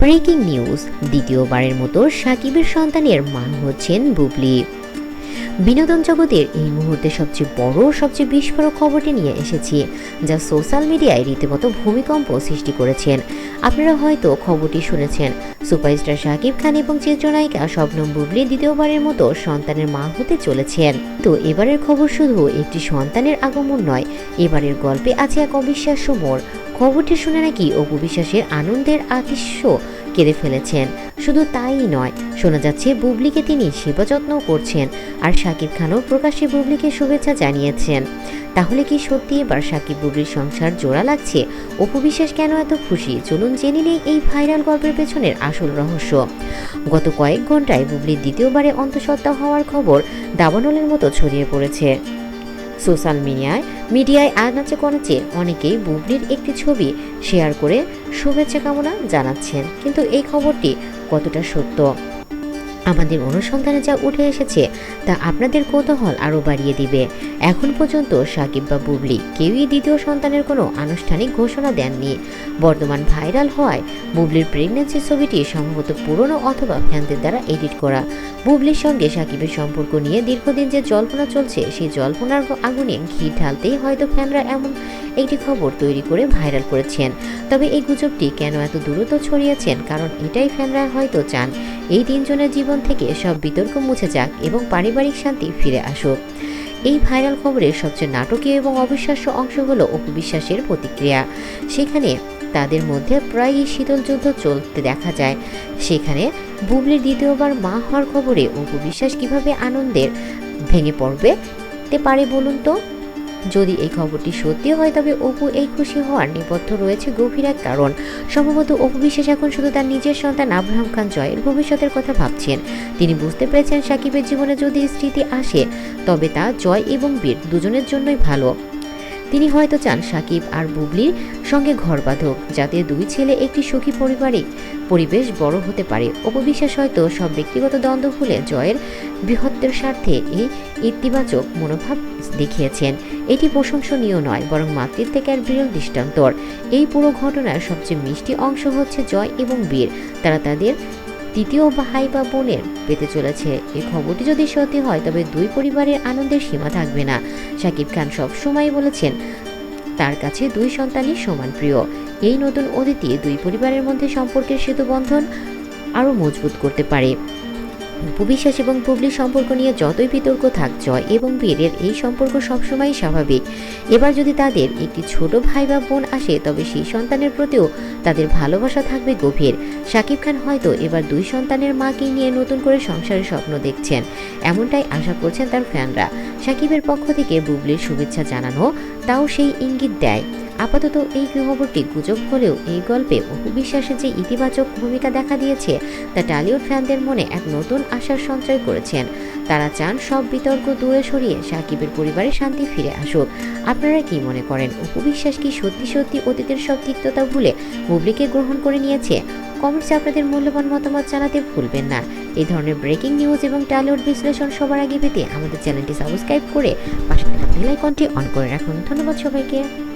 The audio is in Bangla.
ব্রেকিং নিউজ, দ্বিতীয়বারের মতো সাকিবের সন্তানের মা হচ্ছেন বুবলি। বিনোদন জগতের এই মুহূর্তে সবচেয়ে বড়, সবচেয়ে বিস্ফোরক খবরটি নিয়ে এসেছি, যা সোশ্যাল মিডিয়ায় রীতিমতো ভূমিকম্প সৃষ্টি করেছেন। আপনারা হয়তো খবরটি শুনেছেন, সুপারস্টার শাকিব খান এবং চিত্রনায়িকা শবনম বুবলি দ্বিতীয়বারের মতো সন্তানের মা হতে চলেছেন। তো এবারের খবর শুধু একটি সন্তানের আগমন নয়, এবারের গল্পে আছে এক অবিশ্বাস্য মোড় খবরটি শুনে নাকি অপু বিশ্বাসের আনন্দের আতিশ্য কেঁদে ফেলেছেন। শুধু তাই নয়, শোনা যাচ্ছে বুবলিকে তিনি সেবা যত্ন করছেন আর শাকিব খানও প্রকাশ্যে বুবলিকে শুভেচ্ছা জানিয়েছেন। তাহলে কি সত্যি এবার শাকিব বুবলির সংসার জোড়া লাগছে? অপু বিশ্বাস কেন এত খুশি? চলুন জেনে নেই এই ভাইরাল গল্পের পেছনের আসল রহস্য। গত কয়েক ঘন্টায় বুবলির দ্বিতীয়বারে অন্তঃসত্ত্বা হওয়ার খবর দাবানলের মতো ছড়িয়ে পড়েছে। সোশ্যাল মিডিয়ায় মিডিয়ায় আনাচে কনাচে অনেকেই বুবলির একটি ছবি শেয়ার করে শুভেচ্ছা কামনা জানাচ্ছেন। কিন্তু এই খবরটি কতটা সত্য? আমাদের অনুসন্ধানে যা উঠে এসেছে তা আপনাদের কৌতূহল আরও বাড়িয়ে দিবে। এখন পর্যন্ত সাকিব বা বুবলি কেউই দ্বিতীয় সন্তানের কোনো আনুষ্ঠানিক ঘোষণা দেননি। বর্তমান ভাইরাল হওয়ায় বুবলির প্রেগনেন্সি ছবিটি সম্ভবত পুরনো অথবা ফ্যানদের দ্বারা এডিট করা। বুবলির সঙ্গে সাকিবের সম্পর্ক নিয়ে দীর্ঘদিন যে জল্পনা চলছে, সেই জল্পনার আগুনে ঘি ঢালতেই হয়তো ফ্যানরা এমন একটি খবর তৈরি করে ভাইরাল করেছেন। তবে এই গুজবটি কেন এত দ্রুত ছড়িয়েছেন? কারণ এটাই ফ্যানরা হয়তো চান। এই তিনজনের জীবন থেকে সব বিতর্ক মুছে যাক এবং পারিবারিক শান্তি ফিরে আসুক। এই ভাইরাল খবরের সবচেয়ে নাটকীয় এবং অবিশ্বাস্য অংশ হলো অপু বিশ্বাসের প্রতিক্রিয়া। সেখানে তাদের মধ্যে প্রায়ই শীতল যুদ্ধ চলতে দেখা যায়। সেখানে বুবলির দ্বিতীয়বার মা হওয়ার খবরে অপু বিশ্বাস কীভাবে আনন্দের ভেঙে পড়বে? তে পারে বলুন তো? যদি এই খবরটি সত্যি হয়, তবে অপু এই খুশি হওয়ার নেপথ্য রয়েছে গভীর এক কারণ। সম্ভবত অপু বিশ্বাস এখন শুধু তার নিজের সন্তান আব্রাহাম খান জয়ের ভবিষ্যতের কথা ভাবছেন। তিনি বুঝতে পেরেছেন সাকিবের জীবনে যদি স্মৃতি আসে, তবে তা জয় এবং বীর দুজনের জন্যই ভালো। তিনি হয়তো চান সাকিব আর বুবলির সঙ্গে ঘর বাঁধক, যাতে দুই ছেলে একটি সুখী পারিবারিক পরিবেশ বড় হতে পারে। অপবিশ্বাস হয়তো সব ব্যক্তিগত দ্বন্দ্ব ভুলে জয়ের বৃহত্তের স্বার্থে এই ইতিবাচক মনোভাব দেখিয়েছেন। এটি প্রশংসনীয় নয়, বরং মাতৃত্বের বিরল দৃষ্টান্তর। এই পুরো ঘটনার সবচেয়ে মিষ্টি অংশ হচ্ছে জয় এবং বীর। তারা তাদের তৃতীয় ভাই বা বোনের পেতে চলেছে। এই খবরটি যদি সত্যি হয়, তবে দুই পরিবারের আনন্দের সীমা থাকবে না। শাকিব খান সবসময় বলেছেন, তার কাছে দুই সন্তানই সমান প্রিয়। এই নতুন অতিথি দুই পরিবারের মধ্যে সম্পর্কের সেতু বন্ধন আরও মজবুত করতে পারে। উপবিশ্বাস এবং পুবলির সম্পর্ক নিয়ে যতই বিতর্ক থাক, জয় এবং বীরের এই সম্পর্ক সবসময়ই স্বাভাবিক। এবার যদি তাদের একটি ছোট ভাই বা বোন আসে, তবে সেই সন্তানের প্রতিও তাদের ভালোবাসা থাকবে গভীর। শাকিব খান হয়তো এবার দুই সন্তানের মাকে নিয়ে নতুন করে সংসারের স্বপ্ন দেখছেন। এমনটাই আশা করছেন তার ফ্যানরা। সাকিবের পক্ষ থেকে বুবলির শুভেচ্ছা জানানো তাও সেই ইঙ্গিত দেয়। আপাতত এই খবরটি গুজব হলেও এই গল্পে অপু বিশ্বাসের যে ইতিবাচক ভূমিকা দেখা দিয়েছে, তা টালিউড ফ্যানদের মনে এক নতুন আশার সঞ্চয় করেছেন। তারা চান সব বিতর্ক দূরে সরিয়ে সাকিবের পরিবারে শান্তি ফিরে আসুক। আপনারা কি মনে করেন অপু বিশ্বাস কি সত্যি সত্যি অতীতের সব তিক্ততা ভুলে বুবলিকে গ্রহণ করে নিয়েছে? কমেন্টসে আপনাদের মূল্যবান মতামত জানাতে ভুলবেন না। এই ধরনের ব্রেকিং নিউজ এবং টালিউড বিশ্লেষণ সবার আগে পেতে আমাদের চ্যানেলটি সাবস্ক্রাইব করে পাশে থাকা বেল আইকনটি অন করে রাখুন। ধন্যবাদ সবাইকে।